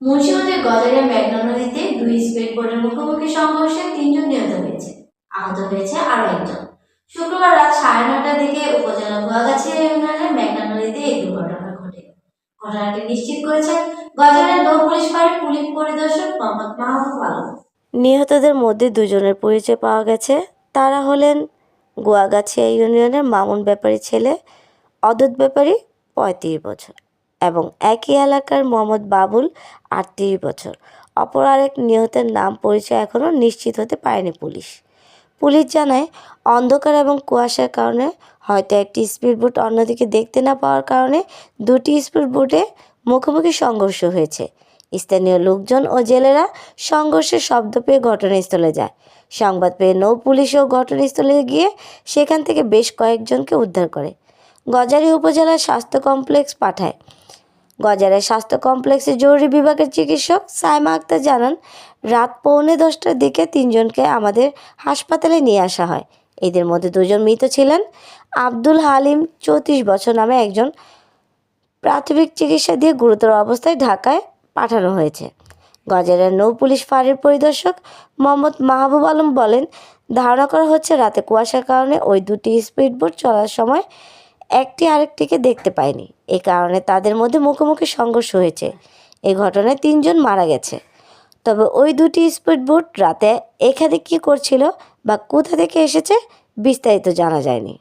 মুন্সিগঞ্জের গজারিয়া মেঘনা নদীতে দুই স্পিড বোটের মুখোমুখি সংঘর্ষে তিনজন নিহত হয়েছে। আহত হয়েছে আরও একজন। শুক্রবার রাত সাড়ে নটার দিকে উপজেলা গোয়াগাছিয়া ইউনিয়নের মেঘনা নদীতে এই দুর্ঘটনা ঘটে। ঘটনাটি নিশ্চিত করেছেন গজারিয়া নৌ পুলিশ ফাঁড়ির পুলিশ পরিদর্শক মোহাম্মদ মাহবুব আলম। নিহতদের মধ্যে দুজনের পরিচয় পাওয়া গেছে। তারা হলেন গোয়াগাছিয়া ইউনিয়নের মামুন ব্যাপারী ছেলে, অদূত ব্যাপারী, পঁয়ত্রিশ বছর। এবং একই এলাকার মোহাম্মদ বাবুল আটত্রিশ বছর। অপর আরেক নিহতের নাম পরিচয় এখনও নিশ্চিত হতে পারেনি পুলিশ। পুলিশ জানায়, অন্ধকার এবং কুয়াশার কারণে হয়তো একটি স্পিড বোট অন্যদিকে দেখতে না পাওয়ার কারণে দুটি স্পিড বোটে মুখোমুখি সংঘর্ষ হয়েছে। স্থানীয় লোকজন ও জেলেরা সংঘর্ষের শব্দ পেয়ে ঘটনাস্থলে যায়। সংবাদ পেয়ে নৌ পুলিশও ঘটনাস্থলে গিয়ে সেখান থেকে বেশ কয়েকজনকে উদ্ধার করে। গজারি উপজেলার স্বাস্থ্য কমপ্লেক্স পাঠায়। গজারের স্বাস্থ্য কমপ্লেক্সে জরুরি বিভাগের চিকিৎসক সাইমা আক্তার জানান, রাত পৌনে দশটার দিকে তিনজনকে আমাদের হাসপাতালে নিয়ে আসা হয়। এদের মধ্যে দুজন মৃত ছিলেন। আব্দুল হালিম চৌত্রিশ বছর নামে একজন প্রাথমিক চিকিৎসা দিয়ে গুরুতর অবস্থায় ঢাকায় পাঠানো হয়েছে। গজারের নৌ পুলিশ ফাঁড়ির পরিদর্শক মোহাম্মদ মাহবুব আলম বলেন, ধারণা করা হচ্ছে রাতে কুয়াশার কারণে ওই দুটি স্পিডবোট চলার সময় একটি আরেকটিকে দেখতে পায়নি এ কারণে তাদের মধ্যে মুখোমুখি সংঘর্ষ হয়েছে। এ ঘটনায় তিনজন মারা গেছে। তবে ওই দুটি স্পিডবোট রাতে এখানে কী করছিল বা কোথা থেকে এসেছে বিস্তারিত জানা যায়নি।